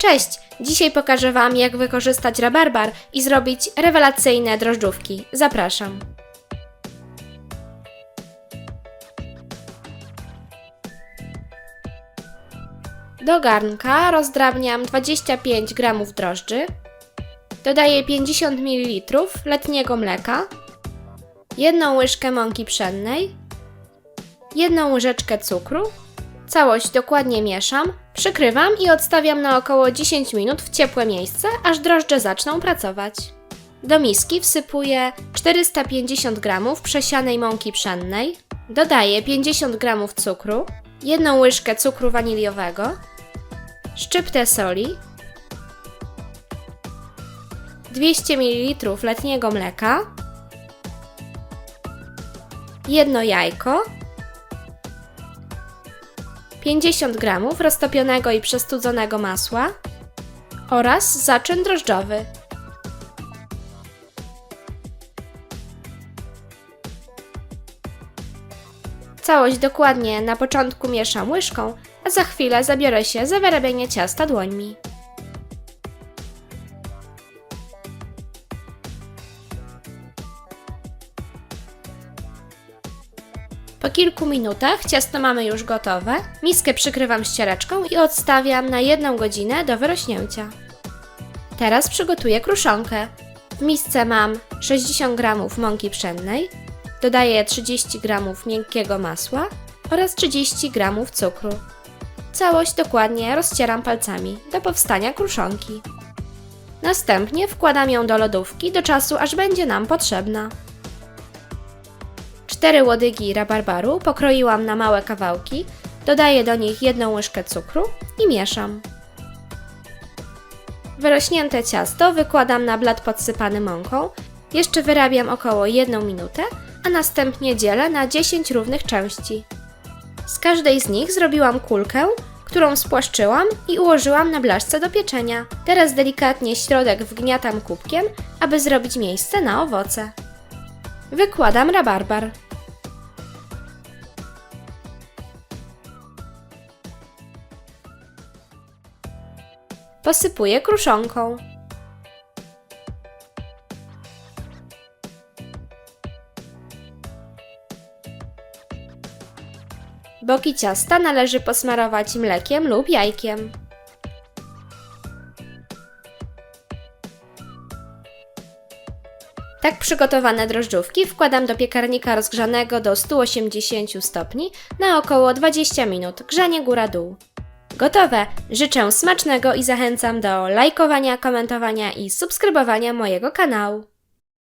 Cześć! Dzisiaj pokażę Wam, jak wykorzystać rabarbar i zrobić rewelacyjne drożdżówki. Zapraszam. Do garnka rozdrabniam 25 g drożdży. Dodaję 50 ml letniego mleka, jedną łyżkę mąki pszennej, jedną łyżeczkę cukru, Całość dokładnie mieszam, przykrywam i odstawiam na około 10 minut w ciepłe miejsce, aż drożdże zaczną pracować. Do miski wsypuję 450 g przesianej mąki pszennej, dodaję 50 g cukru, jedną łyżkę cukru waniliowego, szczyptę soli, 200 ml letniego mleka, jedno jajko, 50 g roztopionego i przestudzonego masła oraz zaczyn drożdżowy. Całość dokładnie na początku mieszam łyżką, a za chwilę zabiorę się za wyrabianie ciasta dłońmi. Po kilku minutach ciasto mamy już gotowe. Miskę przykrywam ściereczką i odstawiam na jedną godzinę do wyrośnięcia. Teraz przygotuję kruszonkę. W misce mam 60 g mąki pszennej, dodaję 30 g miękkiego masła oraz 30 g cukru. Całość dokładnie rozcieram palcami do powstania kruszonki. Następnie wkładam ją do lodówki do czasu, aż będzie nam potrzebna. Cztery łodygi rabarbaru pokroiłam na małe kawałki, dodaję do nich jedną łyżkę cukru i mieszam. Wyrośnięte ciasto wykładam na blat podsypany mąką, jeszcze wyrabiam około 1 minutę, a następnie dzielę na 10 równych części. Z każdej z nich zrobiłam kulkę, którą spłaszczyłam i ułożyłam na blaszce do pieczenia. Teraz delikatnie środek wgniatam kubkiem, aby zrobić miejsce na owoce. Wykładam rabarbar. Posypuję kruszonką. Boki ciasta należy posmarować mlekiem lub jajkiem. Tak przygotowane drożdżówki wkładam do piekarnika rozgrzanego do 180 stopni na około 20 minut, grzanie góra-dół. Gotowe! Życzę smacznego i zachęcam do lajkowania, komentowania i subskrybowania mojego kanału.